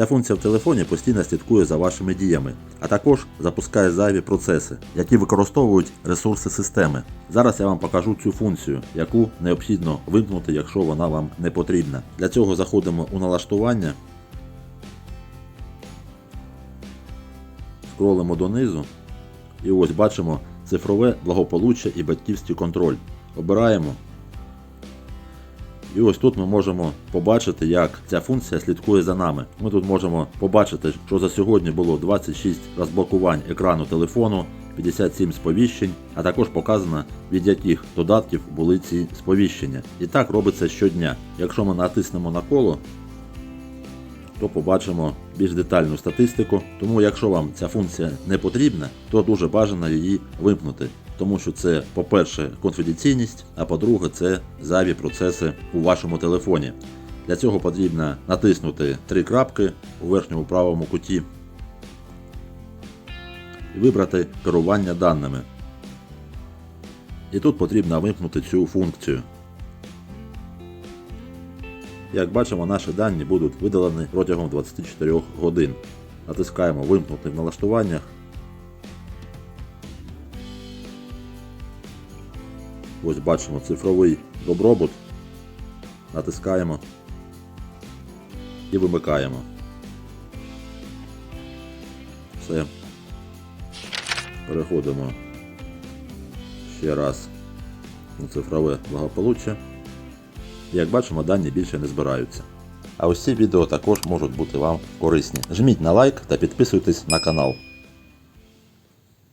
Ця функція в телефоні постійно слідкує за вашими діями, а також запускає зайві процеси, які використовують ресурси системи. Зараз я вам покажу цю функцію, яку необхідно вимкнути, якщо вона вам не потрібна. Для цього заходимо у налаштування, скролимо донизу і ось бачимо цифрове благополуччя і батьківський контроль. Обираємо. І ось тут ми можемо побачити, як ця функція слідкує за нами. Ми тут можемо побачити, що за сьогодні було 26 розблокувань екрану телефону, 57 сповіщень, а також показано, від яких додатків були ці сповіщення. І так робиться щодня. Якщо ми натиснемо на коло, то побачимо більш детальну статистику. Тому, якщо вам ця функція не потрібна, то дуже бажано її вимкнути. Тому що це, по-перше, конфіденційність, а по-друге, це зайві процеси у вашому телефоні. Для цього потрібно натиснути три крапки у верхньому правому куті і вибрати керування даними. І тут потрібно вимкнути цю функцію. Як бачимо, наші дані будуть видалені протягом 24 годин. Натискаємо Вимкнути в налаштуваннях. Ось бачимо цифровий добробут. Натискаємо і вимикаємо. Все. Переходимо ще раз у цифрове благополуччя. Як бачимо, дані більше не збираються. А ось ці відео також можуть бути вам корисні. Жміть на лайк та підписуйтесь на канал.